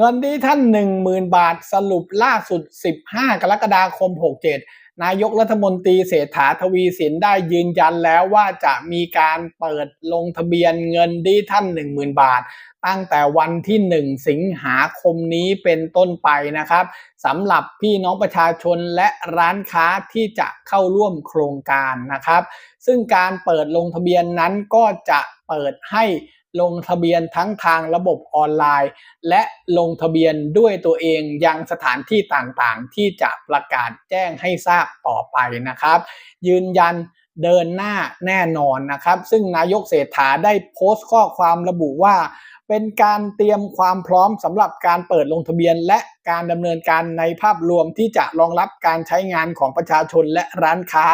เงินที่ท่าน 10,000 บาทสรุปล่าสุด 15 กรกฎาคม 67 นายกรัฐมนตรีเศรษฐาทวีสินได้ยืนยันแล้วว่าจะมีการเปิดลงทะเบียนเงินดิท่าน 10,000 บาท ตั้งแต่วันที่ 1 สิงหาคมนี้เป็นต้นไปนะครับสำหรับพี่น้องประชาชนและร้านค้าที่จะเข้าร่วมโครงการนะครับ ซึ่งการเปิดลงทะเบียนนั้นก็จะเปิดให้ ลงทะเบียนทั้งทางระบบออนไลน์ และลงทะเบียนด้วยตัวเองยังสถานที่ต่างๆ ที่จะประกาศแจ้งให้ทราบต่อไปนะครับ ยืนยันเดินหน้าแน่นอนนะครับ ซึ่งนายกเศรษฐาได้โพสต์ข้อความระบุว่า เป็นการเตรียมความพร้อมสำหรับการเปิดลงทะเบียน และการดำเนินการในภาพรวมที่จะรองรับการใช้งานของประชาชนและร้านค้า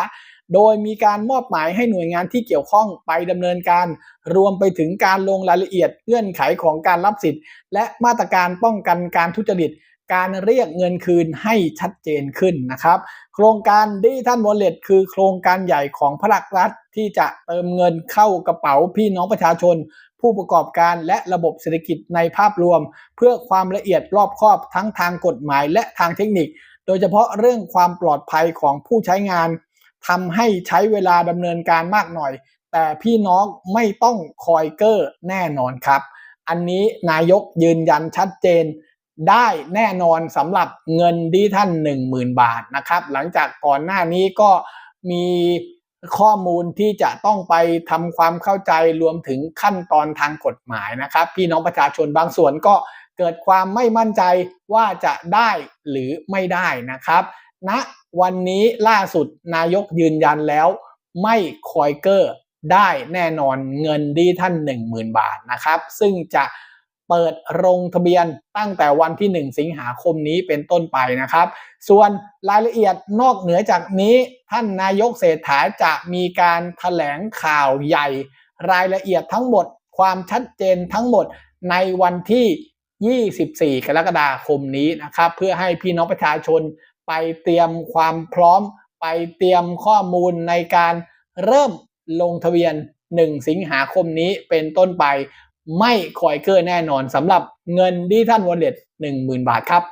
โดยมีการมอบหมายให้หน่วยงานที่เกี่ยวข้องไปดำเนินการ รวมไปถึงการลงรายละเอียดเงื่อนไขของการรับสิทธิ์ และมาตรการป้องกันการทุจริต การเรียกเงินคืนให้ชัดเจนขึ้นนะครับ โครงการดิจิทัลวอลเล็ตคือโครงการใหญ่ของภาครัฐที่จะเติมเงินเข้ากระเป๋าพี่น้องประชาชนผู้ประกอบการและระบบเศรษฐกิจในภาพรวม เพื่อความละเอียดรอบคอบทั้งทางกฎหมายและทางเทคนิค โดยเฉพาะเรื่องความปลอดภัยของผู้ใช้งาน ทำให้ใช้เวลาดำเนินการมากหน่อย แต่พี่น้องไม่ต้องคอยเกอร์แน่นอนครับ อันนี้นายกยืนยันชัดเจนได้แน่นอนสำหรับเงินดีท่าน 10,000 บาทนะครับ หลังจากก่อนหน้านี้ก็มีข้อมูลที่จะต้องไปทำความเข้าใจรวมถึงขั้นตอนทางกฎหมายนะครับ พี่น้องประชาชนบางส่วนก็เกิดความไม่มั่นใจว่าจะได้หรือไม่ได้นะครับ ณนะวันนี้ล่าสุดนายกยืนยันแล้วไม่คอยเกอร์ได้แน่นอนเงินดีท่าน 10,000 บาทนะครับ ซึ่งจะเปิดลงทะเบียนตั้งแต่วันที่ 1 สิงหาคมนี้เป็นต้นไปนะครับ ส่วนรายละเอียดนอกเหนือจากนี้ท่านนายกเศรษฐาจะมีการถแถลงข่าวใหญ่ รายละเอียดทั้งหมด ความชัดเจนทั้งหมดในวันที่ 24 กรกฎาคมนี้นะครับ เพื่อให้พี่น้องประชาชน ไปเตรียมความพร้อม ไปเตรียมข้อมูลในการเริ่มลงทะเบียน 1 สิงหาคมนี้เป็นต้นไป ไม่คอยเกอร์แน่นอนสำหรับเงินดิจิทัลวอลเล็ต10,000 บาทครับ